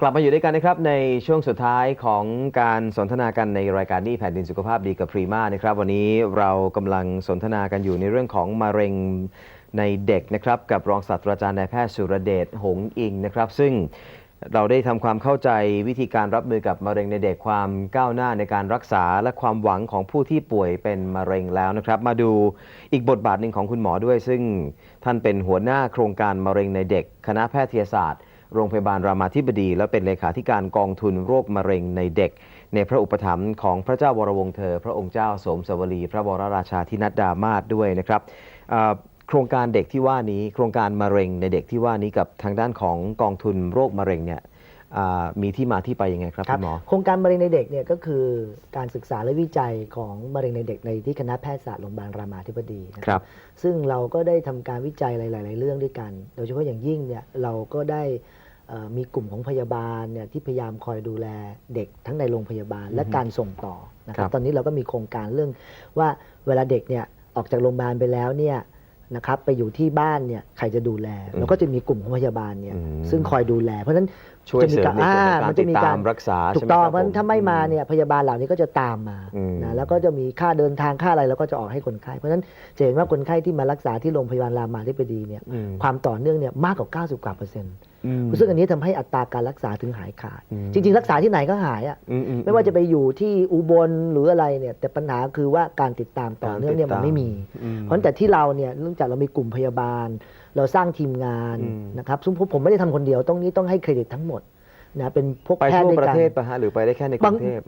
กลับมาอยู่ด้วยกันนะครับในช่วงสุดท้ายของการสนทนากันในรายการนี่แผ่นดินสุขภาพดีกับพรีมานะครับ วันนี้เรากำลังสนทนากันอยู่ในเรื่องของมะเร็งในเด็กนะครับกับรองศาสตราจารย์นายแพทย์สุรเดชหงส์อิงนะครับ ซึ่งเราได้ทำความเข้าใจวิธีการรับมือกับมะเร็งในเด็กความก้าวหน้าในการรักษาและความหวังของผู้ที่ป่วยเป็นมะเร็งแล้วนะครับ มาดูอีกบทบาทหนึ่งของคุณหมอด้วย ซึ่งท่านเป็นหัวหน้าโครงการมะเร็งในเด็ก คณะแพทยศาสตร์ โรงพยาบาลรามาธิบดี และเป็นเลขาธิการกองทุนโรคมะเร็งในเด็ก ในพระอุปถัมภ์ของพระเจ้าวรวงศ์เธอ พระองค์เจ้าสมสวรี พระวรราชาธินัดดามาศด้วยนะครับเอ่อโครงการเด็กที่ว่านี้ โครงการมะเร็งในเด็กที่ว่านี้กับทางด้านของกองทุนโรคมะเร็งเนี่ยอ่ามีที่มาที่ไปยังไงครับคุณหมอโครงการมะเร็งในเด็กเนี่ยก็คือการศึกษาและวิจัยของมะเร็งในเด็กในที่คณะแพทยศาสตร์โรงพยาบาลรามาธิบดีนะครับ ซึ่งเราก็ได้ทำการวิจัยหลาย ๆ เรื่องด้วยกัน โดยเฉพาะอย่างยิ่งเนี่ยเราก็ได้เอ่อ มีกลุ่มของพยาบาลเนี่ยที่พยายามคอยดูแลเด็กทั้งในโรงพยาบาลและการส่งต่อนะคครัรับบตอนนี้เราก็มีโครงการเรื่องว่าเวลาเด็กเนี่ยออกจากโรงพยาบาลไปแล้วเนี่ยนะครับไปอยู่ที่บ้านเนี่ยใครจะดูแลเราก็จะมีกลุ่มของพยาบาลเนี่ยอืมซึ่งคอยดูแล เพราะฉะนั้น ช่วยเสริมในส่วนของการมันจะมีติดกาตารมรักษาถูใช่กไหมต้องครับเพราะฉะนั้นผถ้าไม่มาเนี่ยพยาบาลเหล่านี้ก็จะตามมาอืมนะแล้วก็จะมีค่าเดินทางค่าอะไรแล้วก็จะออกให้คนไข้ เพราะฉะนั้นจะเห็นว่าคนไข้ที่มารักษาที่โรงพยาบาลรามาธิบดีเนี่ยอืมความต่อเนื่องเนี่ยมากกว่า 90 กว่าเปอร์เซ็นต์อืมซึ่งอันนี้ทำให้อัตราการรักษาถึงหายขาดอืมจริง ๆ รักษาที่ไหนก็หายอะอือืไม่ว่าจะไปอยู่ที่อุบลหรืออะไรเนี่ยแต่ปัญหาคือว่าการติดตามต่อเนื่องเนี่ยมันไม่มีอืมเพราะแต่ที่เราเนี่ยเนื่องจากเรามีกลุ่มพยาบาล เราสร้างทีมงานอืมนะครับซึ่งผมไม่ได้ทำคนเดียวตรงนี้ต้องให้เครดิตทั้งหมดนะเป็นพวกไปแพทย์ทั่วด้วยประกันเทศปะฮะหรือไปได้แค่ในกรุงเทพ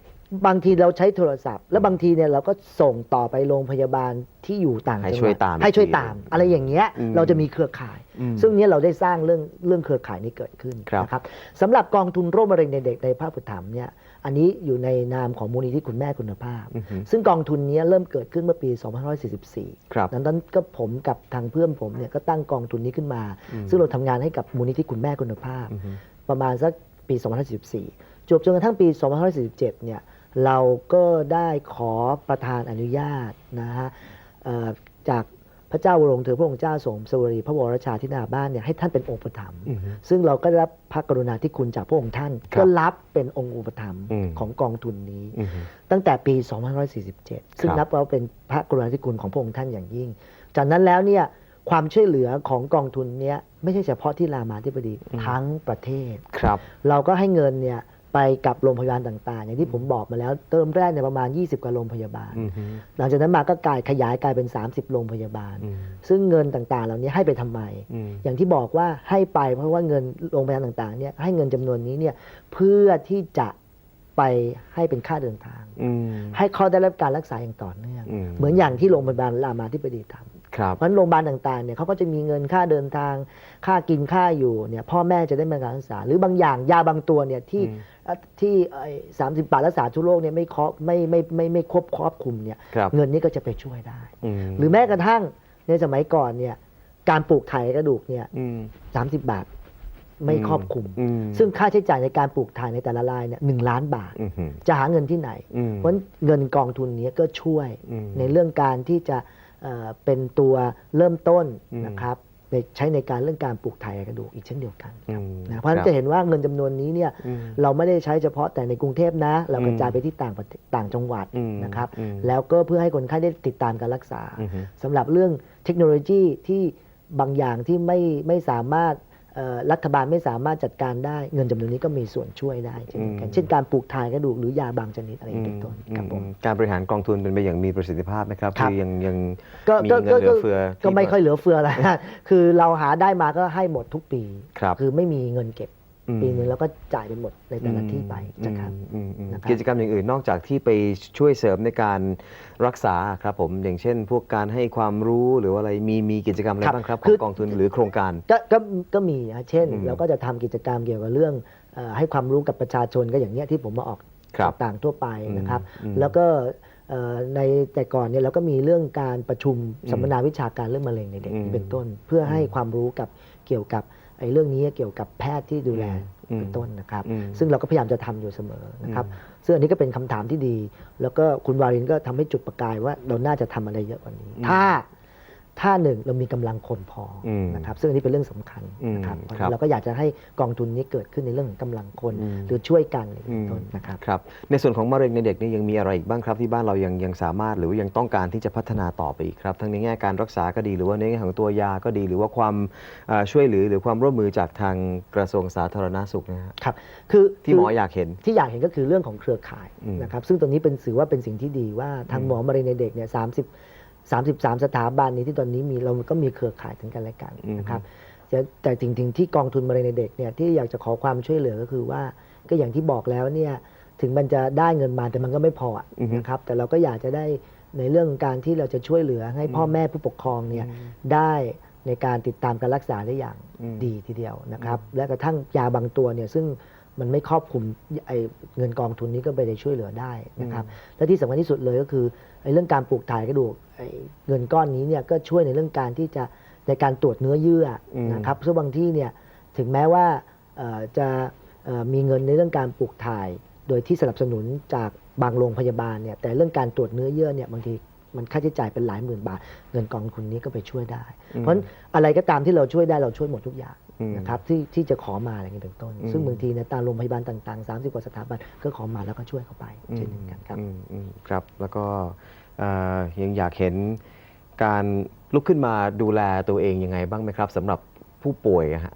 บางทีเราใช้โทรศัพท์ แล้วบางทีเนี่ยเราก็ส่งต่อไปโรงพยาบาลที่อยู่ต่างให้จังหช่วยวัดตามให้ช่วยอีกทีตาม อะไรอย่างเงี้ยอืมเราจะมีเครือข่ายอืมซึ่งเนี้ยเราได้สร้างเรื่องเรื่องเครือข่ายนี้เกิดขึ้นครับนะครับสำหรับกองทุนโรคมะเร็งในเด็กในภาคอุปถัมภ์เนี่ย อันนี้อยู่ในนามของมูลนิธิคุณแม่คุณภาพอือฮึซึ่งกองทุนเนี้ยเริ่มเกิดขึ้นเมื่อปี 2544ครับนั้นนั้นก็ผมกับทางเพื่อนผมเนี่ยก็ตั้งกองทุนนี้ขึ้นมาอืมซึ่งเราทำงานให้กับมูลนิธิคุณแม่คุณภาพอือฮึประมาณสักปี 2544จบจนกระทั่งปี 2547เนี่ยเราก็ได้ขอประธานอนุญาตนะฮะเอ่อจาก พระเจ้าวรวงศ์เธอพระองค์เจ้าสมสวรีพระวรชาธินาบ้านเนี่ยให้ท่านเป็นองค์ประถมภ์อือฮึซึ่งเราก็ได้รับพระกรุณาธิคุณจากพระองค์ท่านครับก็รับเป็นองค์อุปถัมภ์อืมของกองทุนนี้อือฮึตั้งแต่ปี 2547 ซึ่งครับนับว่าเป็นพระกรุณาธิคุณของพระองค์ท่านอย่างยิ่ง จากนั้นแล้วเนี่ยความช่วยเหลือของกองทุนเนี้ยไม่ใช่เฉพาะที่รามาธิบดีทั้งประเทศครับ เราก็ให้เงินเนี่ย ไปกับโรงพยาบาลต่างๆ อย่างที่ผมบอกมาแล้วเติมแรกเนี่ยประมาณ 20 กว่าโรงพยาบาลอือฮึหลังจากนั้นมาก็กลายขยายกลายเป็น 30 โรงพยาบาลอืมซึ่งเงินต่างๆ เหล่านี้ให้ไปทำไมอืมอย่างที่บอกว่าให้ไปเพราะว่าเงินโรงพยาบาลต่างๆเนี่ยให้เงินจำนวนนี้เนี่ยเพื่อที่จะไปให้เป็นค่าเดินทางอืมให้เขาได้รับการรักษาอย่างต่อเนื่องอืมเหมือนอย่างที่โรงพยาบาลรามาธิบดีทำ ครับ เพราะฉะนั้นโรงพยาบาลต่างๆเนี่ยเขาก็จะมีเงินค่าเดินทาง ค่ากินค่าอยู่เนี่ยพ่อแม่จะได้มาการรักษา หรือบางอย่างยาบางตัวเนี่ยที่อืมเอ่อที่สามสิบบาทรักษาทั่วโลกเนี่ยไม่ครอบไม่ไม่ไม่ไม่ครบครอบคลุมเนี่ยครับเงินนี้ก็จะไปช่วยได้อืมหรือแม้กระทั่งในสมัยก่อนเนี่ยการปลูกไถ่กระดูกเนี่ยอืมสามสิบบาทไม่ครอบคลุมอืมซึ่งค่าใช้จ่ายในการปลูกถ่ายในแต่ละรายเนี่ยหนึ่งล้านบาทอือฮึจะหาเงินที่ไหนอืมเพราะเงินกองทุนนี้ก็ช่วยอืมในเรื่องการที่จะ เอ่อเป็นตัวเริ่มต้นอืมนะครับในใช้ในการเรื่องการปลูกถ่ายกระดูกอีกเช่นเดียวกันอืมนะเพราะฉะนั้นคบจะเห็นว่าเงินจำนวนนี้เนี่ยอืมเราไม่ได้ใช้เฉพาะแต่ในกรุงเทพนะ เรากระจายอืมไปที่ต่างประเทศต่างจังหวัดอืมนะครับอืมแล้วก็เพื่อให้คนไข้ได้ติดตามการรักษาอือฮึสำหรับเรื่องเทคโนโลยีที่บางอย่างที่ไม่ไม่สามารถเอ่อ รัฐบาลไม่สามารถจัดการได้เงินจำนวนนี้ก็มีส่วนช่วยได้เช่นเดียวกันอืมเช่นการปลูกถ่ายกระดูกหรือยาบางชนิดอะไรอย่างนี้เป็นต้นครับผมอืมการบริหารกองทุนเป็นไปอย่างมีประสิทธิภาพไหมครับครับคือยังยังก็มีก็เงินเหลือเฟือก็ไม่ค่อยเหลือเฟืออะไรคือเราหาได้มาก็ให้หมดทุกปีครับคือไม่มีเงินเก็บ อืมปีนึงแล้วก็จ่ายไปหมดในแต่ละที่ไปอืมนะครับอืมอืมนะครับกิจกรรมอย่างอื่นนอกจากที่ไปช่วยเสริมในการรักษาครับผมอย่างเช่น พวกการให้ความรู้หรือว่าอะไรมีมีกิจกรรมอะไรครับบ้างครับขคือองกองทุนหรือโครงการก็ก็ก็มีนะเช่นอืมเราก็จะทำกิจกรรมเกี่ยวกับเรื่องเอ่อให้ความรู้กับประชาชนก็อย่างเนี้ยที่ผมมาออกครับต่างๆทั่วไปนะครับอืมแล้วก็เอ่อในแต่ก่อนเนี่ยเราก็มีเรื่องการประชุมอืมสัมมนาวิชาการเรื่องมะเร็งในเด็กอืมเป็นต้น เพื่อให้ความรู้กับเกี่ยวกับ ไอ้เรื่องนี้เกี่ยวกับแพทย์ที่ดูแลอืมเป็นต้นนะครับอืมซึ่งเราก็พยายามจะทำอยู่เสมอนะครับ ซึ่งอันนี้ก็เป็นคำถามที่ดี แล้วก็คุณวารินก็ทำให้จุดประกายว่าเราน่าจะทำอะไรเยอะกว่านี้ ถ้า ถ้าหนึ่งเรามีกำลังคนพออมนะครับซึ่งอันนี้เป็นเรื่องสำคัญนะครับอืมเพราะครับฉะนั้นเราก็อยากจะให้กองทุนนี้เกิดขึ้นในเรื่องของกำลังคนอืมหรือช่วยกันในเบื้องต้นนะครับครับ ในส่วนของมะเร็งในเด็กนี่ยังมีอะไรอีกบ้างครับที่บ้านเรายังยังสามารถหรือว่ายังต้องการที่จะพัฒนาต่อไปอีกครับ ทั้งในแง่การรักษาก็ดีหรือว่าในแง่ของตัวยาก็ดี หรือว่าความเอ่อช่วยเหลือหรือความร่วมมือจากทางกระทรวงสาธารณสุขนะฮะครับคือที่หมอคือยากเห็นที่อยากเห็นก็คือเรื่องของเครือข่ายอืมนะครับซึ่งตรงนี้เป็นถือว่าเป็นสิ่งที่ดีว่าทางหมอมะเร็งในเด็กเนี่ยสามสิบ สามสิบสามสถาบันนี้ที่ตอนนี้มีเราก็มีเครือข่ายถึงกันและกันนะครับแต่แต่จริงๆที่กองทุนมะเร็งในเด็กเนี่ยที่อยากจะขอความช่วยเหลือก็คือว่าก็อย่างที่บอกแล้วเนี่ยถึงมันจะได้เงินมาแต่มันก็ไม่พออะอือฮึนะครับแต่เราก็อยากจะได้ในเรื่องการที่เราจะช่วยเหลือให้พ่อแม่ผู้ปกครองเนี่ยได้ในการติดตามการรักษาได้อย่างอืมดีทีเดียวนะครับ และกระทั่งยาบางตัวเนี่ยซึ่ง มันไม่ครอบคลุมไอ้เงินกองทุนนี้ก็ไปได้ช่วยเหลือได้นะครับและที่สำคัญที่สุดเลยก็คือไอ้เรื่องการปลูกถ่ายกระดูกไอ้เงินก้อนนี้เนี่ยก็ช่วยในเรื่องการที่จะในการตรวจเนื้อเยื่ออมนะครับซึ่งบางที่เนี่ยถึงแม้ว่าเอ่อจะเอ่อมีเงินในเรื่องการปลูกถ่าย โดยที่สนับสนุนจากบางโรงพยาบาลเนี่ยแต่เรื่องการตรวจเนื้อเยื่อเนี่ยบางทีมันค่าใช้จ่ายเป็นหลายหมื่นบาท เงินกองทุนนี้ก็ไปช่วยได้ เพราะฉะนั้นอะไรก็ตามที่เราช่วยได้เราช่วยหมดทุกอย่างอืม นะครับที่ที่จะขอมาอะไรอย่างนี้เป็นต้นอืมซึ่งบางทีในยตามโรงพยาบาลต่างๆ 30 กว่าสถาบันก็ขอมาแล้วก็ช่วยเข้าไปเช่นเดียวกันครับอืมอืมครับแล้วก็เอ่อยังอยากเห็นการลุกขึ้นมาดูแลตัวเองยังไงบ้างไหมครับสำหรับผู้ป่วยอะฮะ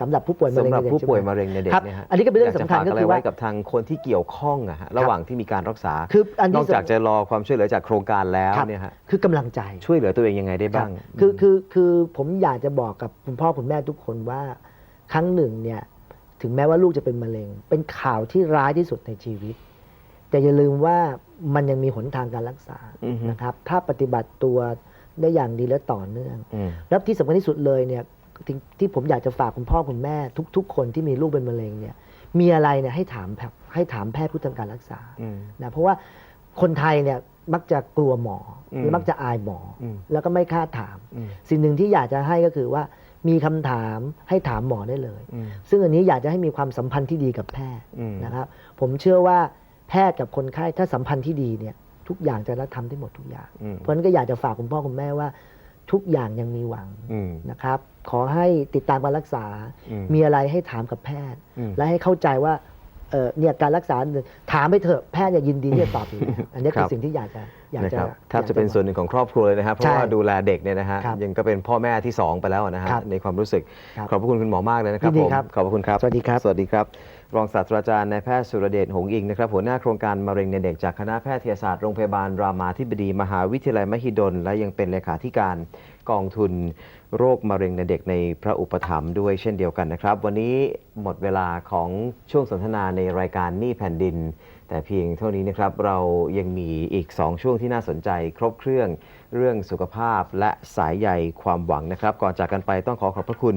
สำหรับผู้ป่วยมะเร็งสำหรับในเด็กผู้ป่วยใช่ไหมะเร็งในเด็กครับเนี่ยฮะอันนี้ก็เป็นเรื่องยาจะสำคัญฝากก็อะไรคือว่าไว้กับทางคนที่เกี่ยวข้องอะฮะระหว่างที่มีการรักษาคืออันนที่อกจากจะรอความช่วยเหลือจากโครงการแล้วครับเนี่ยฮะคือกำลังใจช่วยเหลือตัวเองยังไงได้ครับ้าบงคือคือคือผมอยากจะบอกกับคุณพ่อคุณแม่ทุกคนว่า ครั้งหนึ่งเนี่ยถึงแม้ว่าลูกจะเป็นมะเร็ง เป็นข่าวที่ร้ายที่สุดในชีวิต แต่อย่าลืมว่ามันยังมีหนทางการรักษาอือฮึนะครับ ถ้าปฏิบัติตัวได้อย่างดีและต่อเนื่องอืมแล้วที่สำคัญที่สุดเลยเนี่ย ที่ที่ผมอยากจะฝากคุณพ่อคุณแม่ทุก ๆ คนที่มีลูกเป็นมะเร็งเนี่ย มีอะไรเนี่ยให้ถามแพทย์ให้ถามแพทย์ผู้ทำการรักษาอืมนะเพราะว่าคนไทยเนี่ยมักจะกลัวหมออมและมักจะอายหมออมแล้วก็ไม่กล้าถามอืมสิ่งหนึ่งที่อยากจะให้ก็คือว่ามีคำถามให้ถามหมอได้เลยอืมซึ่งอันนี้อยากจะให้มีความสัมพันธ์ที่ดีกับแพทย์อืมนะครับ ผมเชื่อว่าแพทย์กับคนไข้ถ้าสัมพันธ์ที่ดีเนี่ยทุกอย่างจะรับทำได้หมดทุกอย่างอืมเพราะฉะนั้นก็อยากจะฝากคุณพ่อคุณแม่ว่า ทุกอย่างยังมีหวังอืมนะครับ ขอให้ติดตามการรักษาอืมมีอะไรให้ถามกับแพทย์อืมและให้เข้าใจว่าเออเนี่ยการรักษาถามไปเถอะแพทย์จะยินดีที่จะตอบอยู่แล้วอันนี้ครัคือบสิ่งที่อยากจะอยากนะจะครับแทบอยากจะเป็นส่วนหนึ่งของครอบครัวเลยนะครับเพราะว่าใช่ดูแลเด็กเนี่ยนะฮะครับยังก็เป็นพ่อแม่ที่สองไปแล้วนะฮะครับในความรู้สึกครับขอบพระคุณคุณหมอมากเลยนะครับยินดีผมครับขอบพระคุณครับสวัสดีครับสวัสดีครับ รองศาสตราจารย์นายแพทย์สุรเดชหงอิงนะครับหัวหน้าโครงการมะเร็งในเด็กจากคณะแพทยศาสตร์โรงพยาบาลรามาธิบดีมหาวิทยาลัยมหิดล และยังเป็นเลขาธิการกองทุนโรคมะเร็งในเด็กในพระอุปถัมภ์ด้วยเช่นเดียวกันนะครับ วันนี้หมดเวลาของช่วงสนทนาในรายการนี้แผ่นดิน แต่เพียงเท่านี้นะครับเรายังมีอีก 2 ช่วงที่น่าสนใจครบเครื่อง เรื่องสุขภาพและสายใยความหวังนะครับ ก่อนจากกันไปต้องขอขอบพระคุณ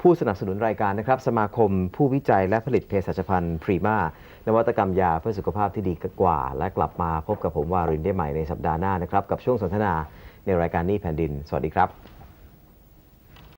ผู้สนับสนุนรายการนะครับ สมาคมผู้วิจัยและผลิตเภสัชพันธ์พรีมานวัตกรรมยาเพื่อสุขภาพที่ดีกว่า และกลับมาพบกับผมวารินได้ใหม่ในสัปดาห์หน้านะครับ กับช่วงสนทนาในรายการนี้แผ่นดิน สวัสดีครับ